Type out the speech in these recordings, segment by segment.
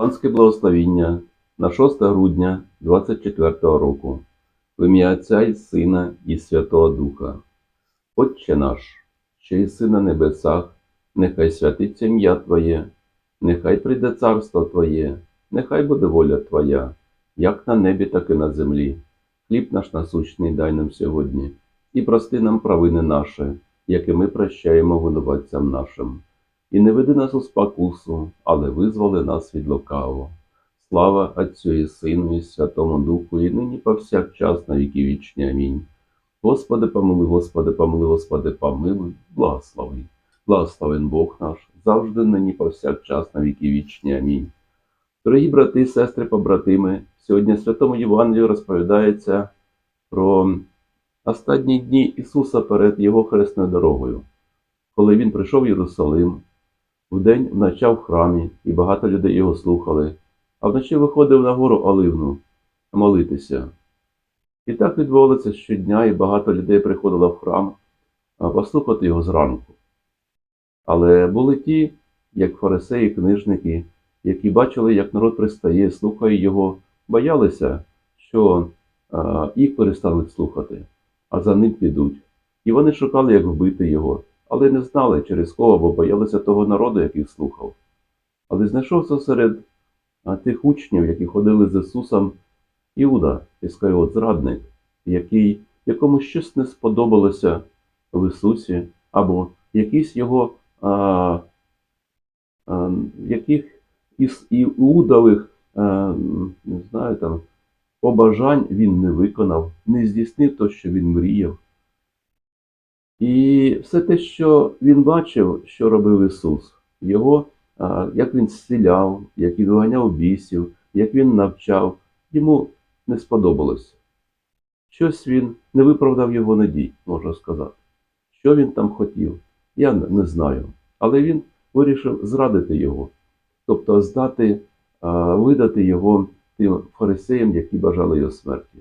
Панське благословіння на 6 грудня 24 року. В ім'я Отця і Сина і Святого Духа. Отче наш, що єси на небесах, нехай святиться ім'я Твоє, нехай прийде царство Твоє, нехай буде воля Твоя, як на небі, так і на землі. Хліб наш насущний дай нам сьогодні, і прости нам провини наші, як і ми прощаємо винуватцям нашим. І не веди нас у спокусу, але визволи нас від лукавого. Слава Отцю і Сину, і Святому Духу, і нині повсякчас на віки вічні. Амінь. Господи, помилуй, Господи, помилуй, Господи, помилуй, благослови. Благословен Бог наш, завжди нині повсякчас на віки вічні. Амінь. Дорогі брати сестри, побратими, сьогодні Святому Євангелії розповідається про останні дні Ісуса перед Його хресною дорогою, коли Він прийшов в Єрусалим, вдень навчав в храмі, і багато людей його слухали, а вночі виходив на гору Оливну молитися. І так відбувалося щодня, і багато людей приходило в храм послухати його зранку. Але були ті, як фарисеї, книжники, які бачили, як народ пристає, слухає його, боялися, що їх перестануть слухати, а за ним підуть. І вони шукали, як вбити його, але не знали, через кого, бо боялися того народу, який слухав. Але знайшовся серед тих учнів, які ходили з Ісусом, Іуда, Іскаріот, зрадник, який, якому щось не сподобалося в Ісусі, або якісь його а, а, яких із іудових, а, не знаю, там, побажань він не виконав, не здійснив те, що він мріяв. І все те, що він бачив, що робив Ісус, його, як він зціляв, як він виганяв бісів, як він навчав, йому не сподобалося. Щось він не виправдав його надій, можна сказати. Що він там хотів, я не знаю. Але він вирішив зрадити його, тобто здати, видати його тим фарисеям, які бажали його смерті.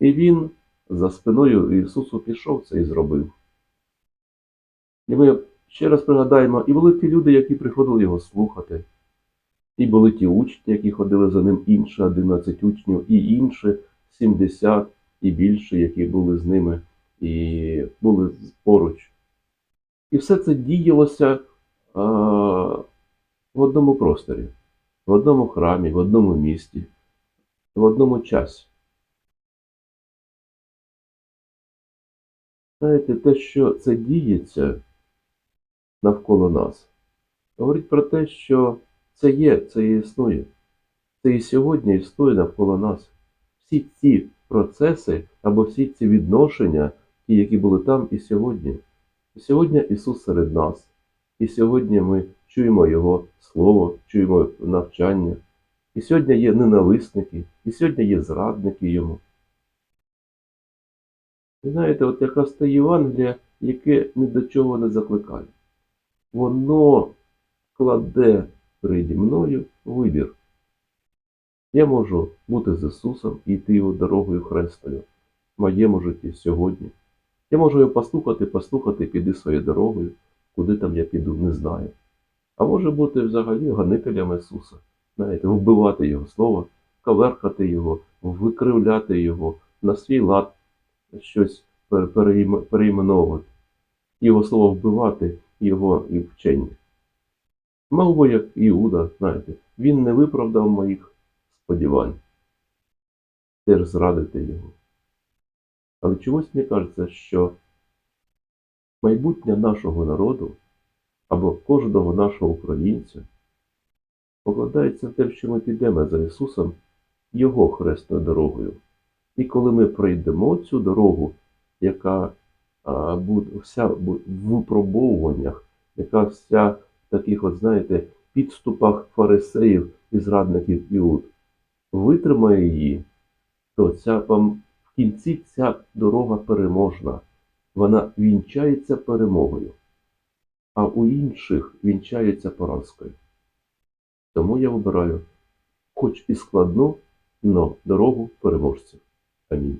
І він за спиною Ісусу пішов це і зробив. І ми ще раз пригадаємо, і були ті люди, які приходили його слухати, і були ті учні, які ходили за ним інші 11 учнів, і інші 70 і більше, які були з ними і були поруч. І все це діялося а, в одному просторі, в одному храмі, в одному місті, в одному часі. Знаєте, те, що це діється навколо нас, говорить про те, що це є, це і існує. Це і сьогодні існує навколо нас. Всі ці процеси або всі ці відношення, ті, які були там і сьогодні. І сьогодні Ісус серед нас. І сьогодні ми чуємо Його Слово, чуємо навчання. І сьогодні є ненависники, і сьогодні є зрадники Йому. І знаєте, от якраз те Євангелія, яке ні до чого не закликає. Воно кладе переді мною вибір. Я можу бути з Ісусом і йти його дорогою хрестою в моєму житті сьогодні. Я можу його послухати, послухати, піди своєю дорогою, куди там я піду, не знаю. А може бути взагалі гонителем Ісуса, знаєте, вбивати Його Слово, коверкати Його, викривляти Його, на свій лад щось пере- переіменовувати, Його слово вбивати, Його і вчення. Мав як Іуда, знаєте, він не виправдав моїх сподівань. Теж зрадити його. Але чомусь мені кажеться, що майбутнє нашого народу або кожного нашого українця покладається в те, що ми підемо за Ісусом Його хресною дорогою. І коли ми пройдемо цю дорогу, яка вся в випробовуваннях, яка вся в таких, от, знаєте, підступах фарисеїв і зрадників Іуд, витримає її, то ця пам- в кінці ця дорога переможна. Вона вінчається перемогою, а у інших вінчається поразкою. Тому я вибираю, хоч і складну, но дорогу переможців. Амінь.